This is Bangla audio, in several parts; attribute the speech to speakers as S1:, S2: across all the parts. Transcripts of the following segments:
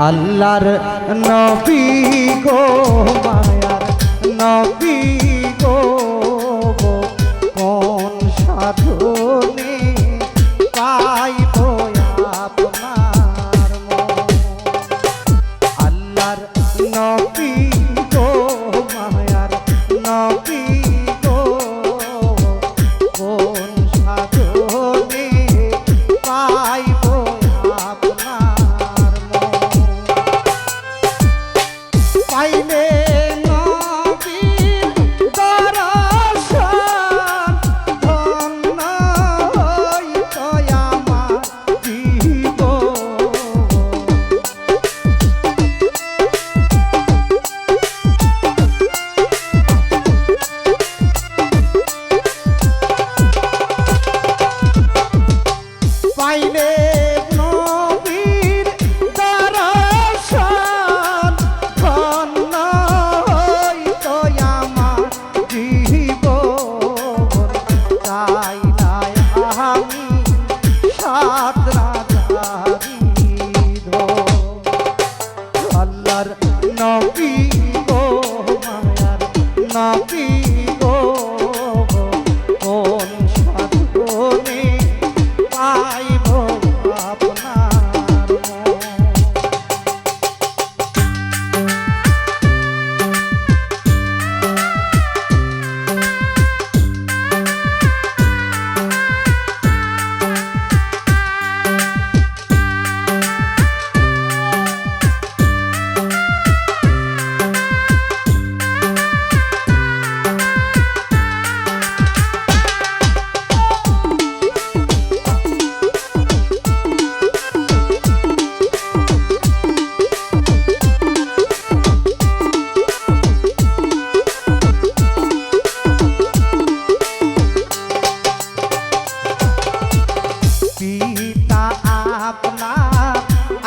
S1: আল্লাহর নবী গো মায়ার নবী গো কোন সাধনে পাইব আপনার আল্লাহর নবী পাইলে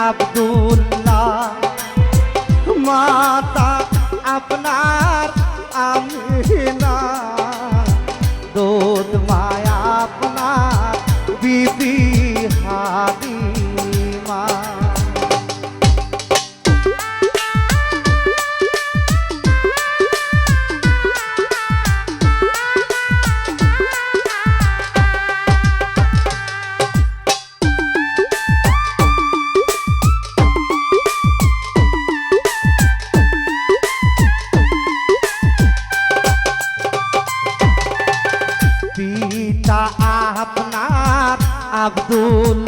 S1: আব্দুল আব্দুল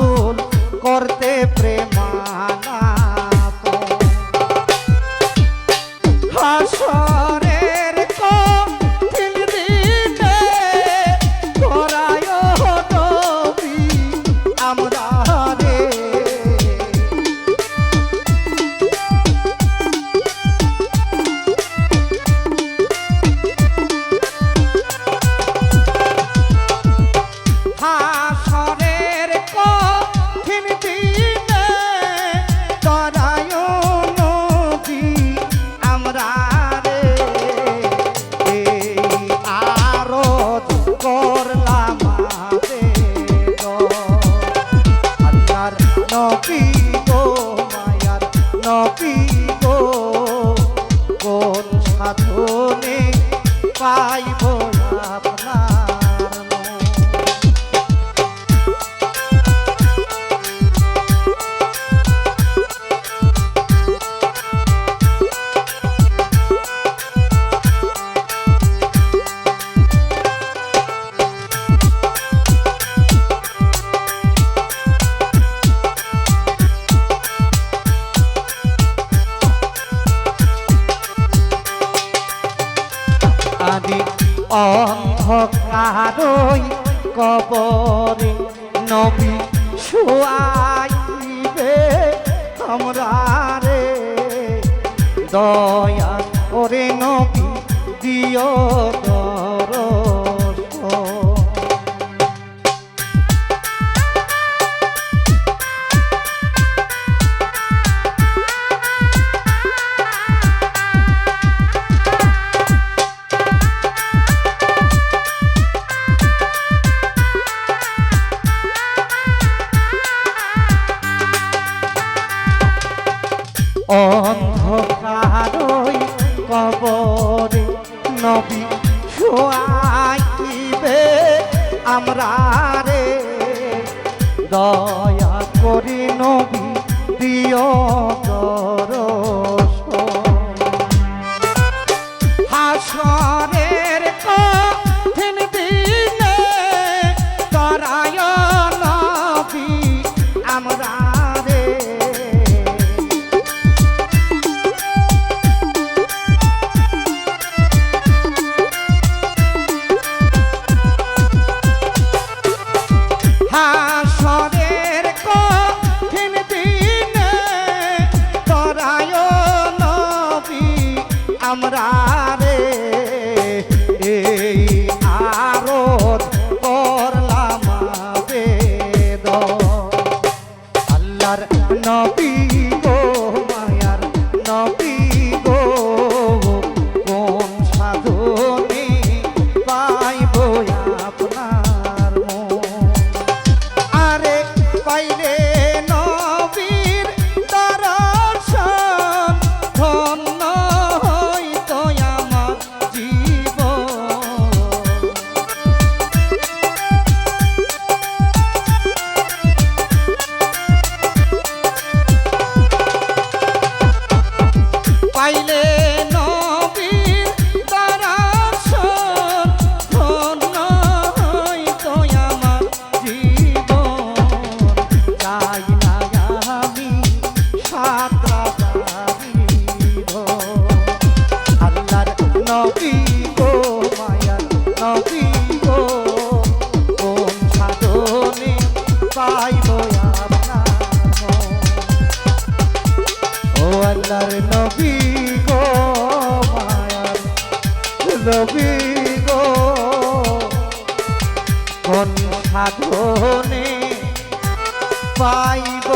S1: Dios. five. আমরারে দয়া করে নবী দিও আমরা রে। দয়া করি নবী দিও રામ રામ মায়ার নবী গো মায়ার নবী গো। কোন সাধনে পাইব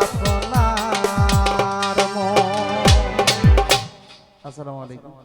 S1: আপনার আসসালামু আলাইকুম।